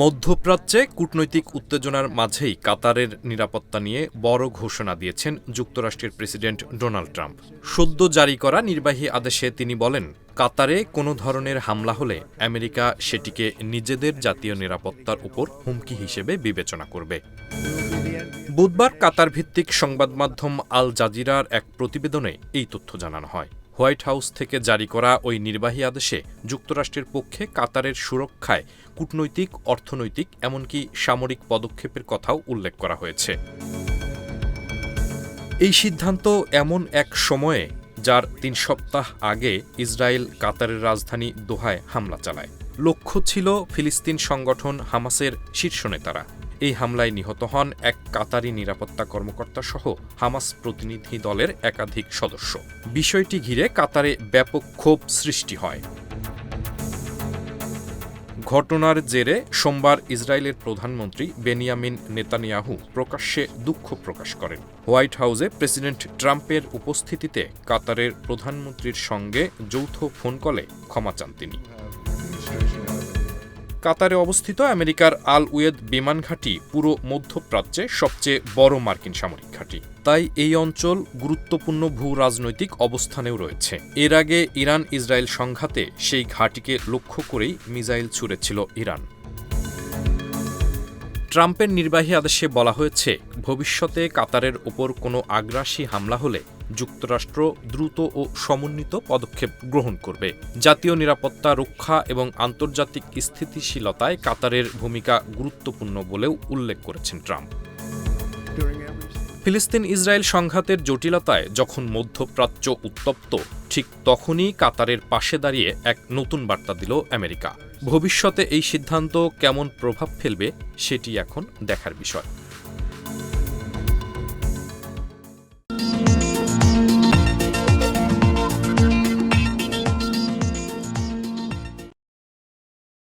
মধ্যপ্রাচ্যে কূটনৈতিক উত্তেজনার মাঝেই কাতারের নিরাপত্তা নিয়ে বড় ঘোষণা দিয়েছেন যুক্তরাষ্ট্রের প্রেসিডেন্ট ডোনাল্ড ট্রাম্প। সদ্য জারি করা নির্বাহী আদেশে তিনি বলেন, কাতারে কোনো ধরনের হামলা হলে আমেরিকা সেটিকে নিজেদের জাতীয় নিরাপত্তার উপর হুমকি হিসেবে বিবেচনা করবে। বুধবার কাতার ভিত্তিক সংবাদ মাধ্যম আল জাজিরার এক প্রতিবেদনে এই তথ্য জানানো হয়। হোয়াইট হাউস থেকে জারি করা ওই নির্বাহী আদেশে যুক্তরাষ্ট্রের পক্ষে কাতারের সুরক্ষায় কূটনৈতিক, অর্থনৈতিক, এমনকি সামরিক পদক্ষেপের কথাও উল্লেখ করা হয়েছে। এই সিদ্ধান্ত এমন এক সময়ে যার তিন সপ্তাহ আগে ইসরায়েল কাতারের রাজধানী দোহায় হামলা চালায়। লক্ষ্য ছিল ফিলিস্তিন সংগঠন হামাসের শীর্ষ নেতারা। এই হামলায় নিহত হন এক কাতারি নিরাপত্তা কর্মকর্তা সহ হামাস প্রতিনিধি দলের একাধিক সদস্য। বিষয়টি ঘিরে কাতারে ব্যাপক ক্ষোভ সৃষ্টি হয়। ঘটনার জেরে সোমবার ইসরায়েলের প্রধানমন্ত্রী বেনিয়ামিন নেতানিয়াহু প্রকাশ্যে দুঃখ প্রকাশ করেন। হোয়াইট হাউসে প্রেসিডেন্ট ট্রাম্পের উপস্থিতিতে কাতারের প্রধানমন্ত্রীর সঙ্গে যৌথ ফোন কলে ক্ষমা চান তিনি। কাতারে অবস্থিত আমেরিকার আল উয়েদ বিমান ঘাঁটি পুরো মধ্যপ্রাচ্যে সবচেয়ে বড় মার্কিন সামরিক ঘাঁটি। তাই এই অঞ্চল গুরুত্বপূর্ণ ভূ রাজনৈতিক অবস্থানেও রয়েছে। এর আগে ইরান ইসরায়েল সংঘাতে সেই ঘাঁটিকে লক্ষ্য করেই মিসাইল ছুড়েছিল ইরান। ট্রাম্পের নির্বাহী আদেশে বলা হয়েছে, ভবিষ্যতে কাতারের ওপর কোনো আগ্রাসী হামলা হলে যুক্তরাষ্ট্র দ্রুত ও সমন্বিত পদক্ষেপ গ্রহণ করবে। জাতীয় নিরাপত্তা রক্ষা এবং আন্তর্জাতিক স্থিতিশীলতায় কাতারের ভূমিকা গুরুত্বপূর্ণ বলেও উল্লেখ করেছেন ট্রাম্প। ফিলিস্তিন ইসরায়েল সংঘাতের জটিলতায় যখন মধ্যপ্রাচ্য উত্তপ্ত, ঠিক তখনই কাতারের পাশে দাঁড়িয়ে এক নতুন বার্তা দিল আমেরিকা। ভবিষ্যতে এই সিদ্ধান্ত কেমন প্রভাব ফেলবে, সেটি এখন দেখার বিষয়।